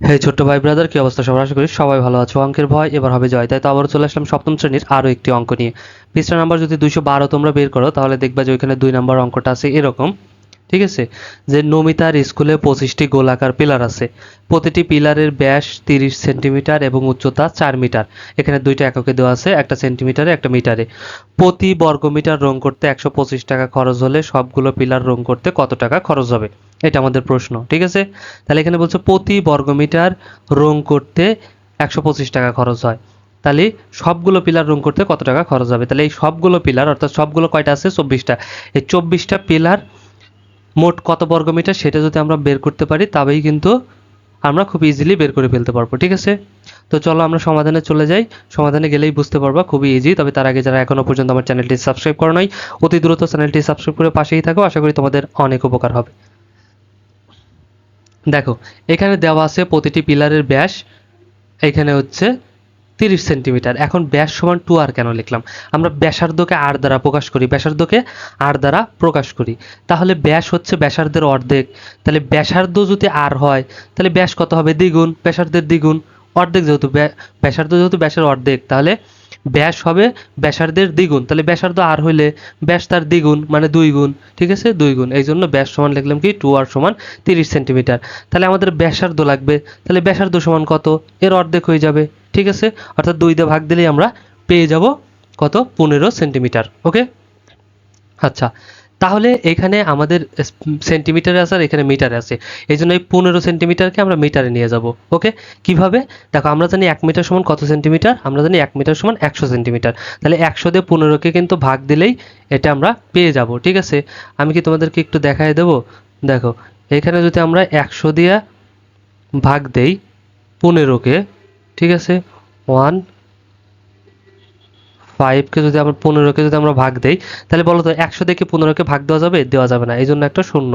হে ছোট্ট ভাই ব্রাদার কি অবস্থা? সবার আশা করি সবাই ভালো আছো। অঙ্কের ভয় এবার হবে জয়। তাই তো আবারও চলে আসলাম সপ্তম শ্রেণির আরও একটি অঙ্ক নিয়ে। পৃষ্ঠা নাম্বার যদি দুইশো বারো তোমরা বের করো, তাহলে দেখবা যে ওইখানে দুই নাম্বার অঙ্কটা আছে এরকম। ঠিক আছে? যে নমিতার স্কুলে পঁচিশটি গোলাকার পিলার আছে। প্রতিটি পিলারের ব্যাস তিরিশ সেন্টিমিটার এবং উচ্চতা চার মিটার। এখানে দুইটা এককে দেওয়া আছে, একটা সেন্টিমিটারে, একটা মিটারে। প্রতি বর্গমিটার রং করতে একশো পঁচিশ টাকা খরচ হলে সবগুলো পিলার রং করতে কত টাকা খরচ হবে? এটা আমাদের প্রশ্ন, ঠিক আছে? তাহলে এখানে বলছে প্রতি বর্গমিটার রং করতে একশো পঁচিশ টাকা খরচ হয়। তাহলে সবগুলো পিলার রং করতে কত টাকা খরচ হবে? তাহলে এই সবগুলো পিলার, অর্থাৎ সবগুলো কয়টা আছে? চব্বিশটা। এই চব্বিশটা পিলার মোট কত বর্গমিটার সেটা যদি আমরা বের করতে পারি, তবেই কিন্তু আমরা খুব ইজিলি বের করে ফেলতে পারব, ঠিক আছে? তো চলো আমরা সমাধানে চলে যাই। সমাধানে গেলেই বুঝতে পারবা, খুবই ইজি তবে তার আগে যারা এখনও পর্যন্ত আমার চ্যানেলটি সাবস্ক্রাইব করো নাই, অতি দ্রুত চ্যানেলটি সাবস্ক্রাইব করে পাশেই থাকো। আশা করি তোমাদের অনেক উপকার হবে। দেখো, এখানে দেওয়া আছে প্রতিটি পিলারের ব্যাস। এখানে হচ্ছে তিরিশ সেন্টিমিটার। এখন ব্যাস সমান টু আর কেন লিখলাম? আমরা ব্যাসার্ধকে আর দ্বারা প্রকাশ করি, ব্যাসার্ধকে আর দ্বারা প্রকাশ করি। তাহলে ব্যাস হচ্ছে ব্যাসার্ধের অর্ধেক। তাহলে ব্যাসার্ধ যদি আর হয়, তাহলে ব্যাস কত হবে? দ্বিগুণ। ব্যাসার্ধের দ্বিগুণ। অর্ধেক যেহেতু ব্যাস- ব্যাসার্ধ যেহেতু ব্যাসের অর্ধেক, তাহলে ব্যাস হবে, ব্যাসার্ধের দ্বিগুণ। তাহলে ব্যাসার্ধ আর হইলে ব্যাস তার দ্বিগুণ মানে দুই গুণ ঠিক আছে? দুই গুণ এই জন্য ব্যাস সমান লিখলাম কি? টু আর সমান তিরিশ সেন্টিমিটার তাহলে আমাদের ব্যাসার্ধ লাগবে। তাহলে ব্যাসার্ধ সমান কত? এর অর্ধেক হয়ে যাবে, ঠিক আছে? অর্থাৎ দুই দিয়ে ভাগ দিলেই আমরা পেয়ে যাব কত? পনেরো সেন্টিমিটার ওকে আচ্ছা। তাহলে এখানে আমাদের সেন্টিমিটারে আছে আর এখানে মিটারে আছে। এই জন্য এই পনেরো সেন্টিমিটারকে আমরা মিটারে নিয়ে যাব ওকে কীভাবে? দেখো, আমরা জানি এক মিটার সমান কত সেন্টিমিটার আমরা জানি এক মিটার সমান একশো সেন্টিমিটার তাহলে একশো দিয়ে পনেরোকে কিন্তু ভাগ দিলেই এটা আমরা পেয়ে যাব, ঠিক আছে? আমি কি তোমাদেরকে একটু দেখাই দেবো? দেখো, এখানে যদি আমরা একশো দিয়ে ভাগ দেই পনেরোকে ঠিক আছে? ওয়ান ফাইভকে যদি আমরা পনেরোকে যদি আমরা ভাগ দেই, তাহলে বলো তো একশো থেকে পনেরোকে ভাগ দেওয়া যাবে? দেওয়া যাবে না। এই জন্য একটা শূন্য।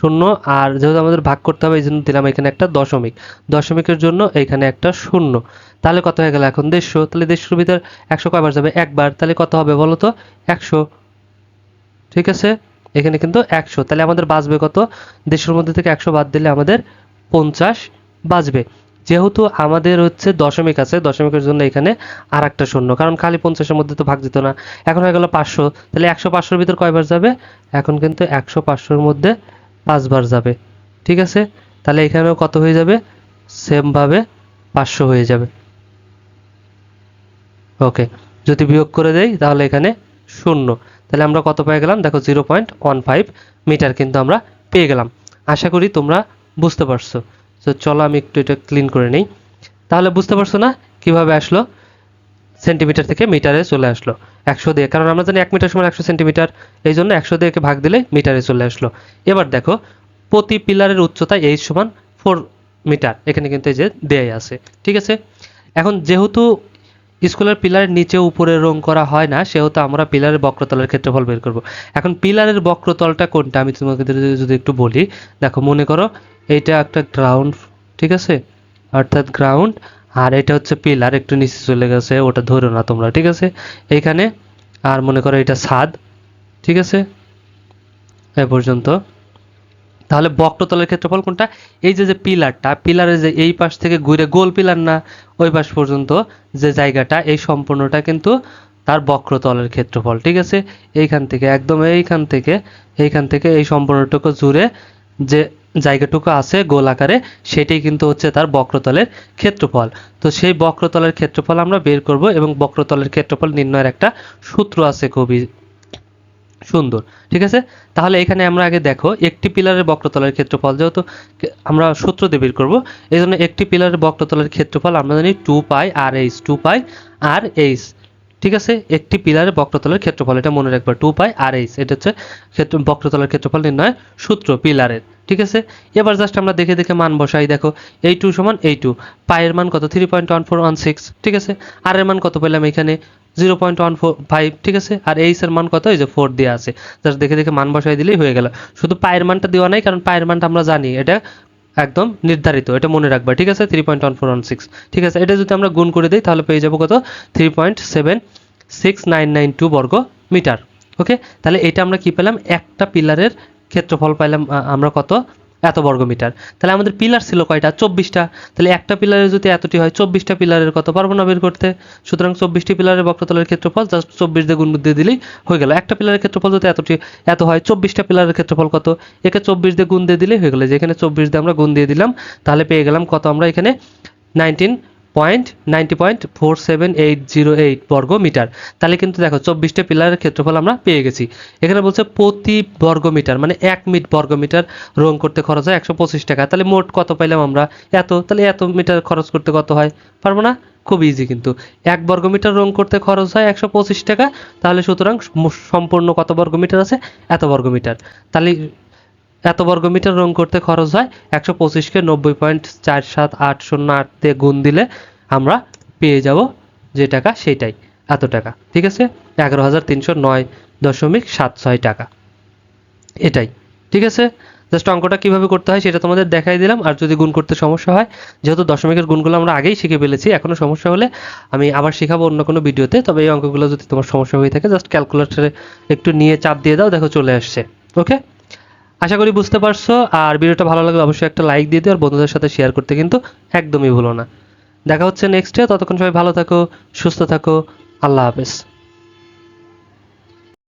শূন্য, আর যেহেতু আমাদের ভাগ করতে হবে এই জন্য দিলাম এখানে একটা দশমিক। দশমিকের জন্য এখানে একটা শূন্য। তাহলে কত হয়ে গেল এখন? দেড়শো। তাহলে দেড়শোর ভিতর একশো কয়বার যাবে? একবার। তাহলে কত হবে বলো তো? একশো। ঠিক আছে? এখানে কিন্তু একশো। তাহলে আমাদের বাঁচবে কত? দেড়শোর মধ্যে থেকে একশো বাদ দিলে আমাদের পঞ্চাশ বাঁচবে। যেহেতু আমাদের হচ্ছে দশমিক আছে, দশমিকের জন্য এখানে আর একটা শূন্য। কারণ খালি পঞ্চাশের মধ্যে তো ভাগ দিত না। এখন হয়ে গেল পাঁচশো। তাহলে একশো পাঁচশোর ভিতর কয়বার যাবে? এখন কিন্তু একশো পাঁচশোর মধ্যে পাঁচবার যাবে। ঠিক আছে? তাহলে এখানেও কত হয়ে যাবে? সেমভাবে পাঁচশো হয়ে যাবে। ওকে। যদি বিয়োগ করে দেই, তাহলে এখানে শূন্য। তাহলে আমরা কত পেয়ে গেলাম? দেখো zero point one five metre কিন্তু আমরা পেয়ে গেলাম। আশা করি তোমরা বুঝতে পারছ। তো চলো আমি একটু এটা ক্লিন করে নিই। তাহলে বুঝতে পারছ না কীভাবে আসলো? সেন্টিমিটার থেকে মিটারে চলে আসলো। একশো দিয়ে, কারণ আমরা জানি এক মিটার সময় একশো সেন্টিমিটার এই জন্য একশো দিয়ে ভাগ দিলে মিটারে চলে আসলো। এবার দেখো, প্রতি পিলারের উচ্চতা এই সমান ফোর মিটার এখানে কিন্তু এই যে দেয় আছে, ঠিক আছে? এখন যেহেতু স্কুলের পিলারের নিচে উপরে রং করা হয় না, সেহেতু আমরা পিলারের বক্রতলের ক্ষেত্রফল বের করব। এখন পিলারের বক্রতলটা কোনটা? আমি তোমাকে যদি- একটু বলি, দেখো মনে করো, এইটা একটা গ্রাউন্ড ঠিক আছে? অর্থাৎ গ্রাউন্ড আর এটা হচ্ছে পিলার, একটু নিচে চলে গেছে, ওটা ধরো না তোমরা, ঠিক আছে? এইখানে, আর মনে করো এটা ছাদ, ঠিক আছে? এ পর্যন্ত। তাহলে বক্রতলের ক্ষেত্রফল কোনটা? এই যে যে পিলারটা, পিলারের যে এই পাশ থেকে ঘুরে গোল পিলার না, ওই পাশ পর্যন্ত যে জায়গাটা, এই সম্পূর্ণটা কিন্তু তার বক্রতলের ক্ষেত্রফল, ঠিক আছে? এইখান থেকে, একদম এইখান থেকে এইখান থেকে এই সম্পূর্ণটুকু জুড়ে যে জায়গাটুকু আছে গোল আকারে, সেটাই কিন্তু হচ্ছে তার বক্রতলের ক্ষেত্রফল। তো সেই বক্রতলের ক্ষেত্রফল আমরা বের করব এবং বক্রতলের ক্ষেত্রফল নির্ণয়ের একটা সূত্র আছে খুবই সুন্দর, ঠিক আছে? তাহলে এখানে আমরা আগে দেখো, একটি পিলারের বক্রতলের ক্ষেত্রফল যেহেতু আমরা সূত্র দিয়ে বের করব এই জন্য একটি পিলারের বক্রতলের ক্ষেত্রফল আমরা জানি two pi r h, two pi r h, ঠিক আছে? একটি পিলারের বক্রতলের ক্ষেত্রফল, এটা মনে রাখবে, টু পাই আর এইচ, এটা হচ্ছে ক্ষেত্র, বক্রতলের ক্ষেত্রফল নির্ণয় সূত্র, পিলারের। ঠিক আছে? এবার জাস্ট আমরা দেখে দেখে মান বসাই, দেখো এই টু সমান এই টু পায়ের মান কত? Three point one four one six ঠিক আছে? আর এর মান কত পেলাম এখানে? Zero point one four five ঠিক আছে? আর এইচ এর মান কত? এই যে ফোর দেওয়া আছে। জাস্ট দেখে দেখে মান বসাই দিলেই হয়ে গেল। শুধু পায়ের মানটা দেওয়া নাই, কারণ পায়ের মানটা আমরা জানি, এটা একদম নির্ধারিত, এটা মনে রাখবা, ঠিক আছে? Three point one four one six ঠিক আছে? এটা যদি আমরা গুণ করে দিই, তাহলে পেয়ে যাব কত? Three point seven six nine nine two বর্গ মিটার ওকে তাহলে এটা আমরা কি পেলাম? একটা পিলারের ক্ষেত্রফল পাইলাম আমরা কত? এত বর্গ মিটার তাহলে আমাদের পিলার ছিল কয়টা? চব্বিশটা। তাহলে একটা পিলারে যদি এতটি হয়, চব্বিশটা পিলারের কত? পারব না বের করতে? সুতরাং চব্বিশটি পিলারের বক্রতলের ক্ষেত্রফল জাস্ট চব্বিশ দিয়ে গুণ দিয়ে দিলেই হয়ে গেল। একটা পিলারের ক্ষেত্রফল যদি এতটি, এত হয়, চব্বিশটা পিলারের ক্ষেত্রফল কত? একে চব্বিশ দিয়ে গুণ দিয়ে দিলেই হয়ে গেলো। যেখানে চব্বিশ দিয়ে আমরা গুণ দিয়ে দিলাম, তাহলে পেয়ে গেলাম কত আমরা এখানে? Nineteen point, ninety point, four seven eight zero eight বর্গ মিটার তাহলে কিন্তু দেখো, চব্বিশটা পিলারের ক্ষেত্রফল আমরা পেয়ে গেছি। এখানে বলছে প্রতি বর্গ মিটার মানে এক মিট বর্গ মিটার রং করতে খরচ হয় একশো পঁচিশ টাকা। তাহলে মোট কত পাইলাম আমরা? এত। তাহলে এত মিটার খরচ করতে কত হয়? পারব না? খুব ইজি কিন্তু। এক বর্গ মিটার রং করতে খরচ হয় একশো পঁচিশ টাকা। তাহলে সুতরাং সম্পূর্ণ কত বর্গ মিটার আছে? এত বর্গ মিটার তাহলে এত বর্গ মিটার রং করতে খরচ হয় একশো পঁচিশকে নব্বই পয়েন্ট চার সাত আট শূন্য আট দিয়ে গুণ দিলে আমরা পেয়ে যাব যে টাকা সেটাই, এত টাকা, ঠিক আছে? এগারো হাজার তিনশো নয় দশমিক সাত ছয় টাকা, এটাই, ঠিক আছে? জাস্ট অঙ্কটা কীভাবে করতে হয় সেটা তোমাদের দেখাই দিলাম, আর যদি গুণ করতে সমস্যা হয়, যেহেতু দশমিকের গুণগুলো আমরা আগেই শিখে ফেলেছি, এখনও সমস্যা হলে আমি আবার শেখাবো অন্য কোনো ভিডিওতে, তবে এই অঙ্কগুলো যদি তোমার সমস্যা হয়ে থাকে, জাস্ট ক্যালকুলেটরে একটু নিয়ে চাপ দিয়ে দাও, দেখো চলে আসছে, ওকে? আশা করি বুঝতে পারছ। আর ভিডিওটা ভালো লাগলে অবশ্যই একটা লাইক দিয়ে দিও আর বন্ধুদের সাথে শেয়ার করতে কিন্তু একদমই ভুলো না। দেখা হচ্ছে নেক্সটে ততক্ষণ সবাই ভালো থাকো, সুস্থ থাকো। আল্লাহ হাফেজ।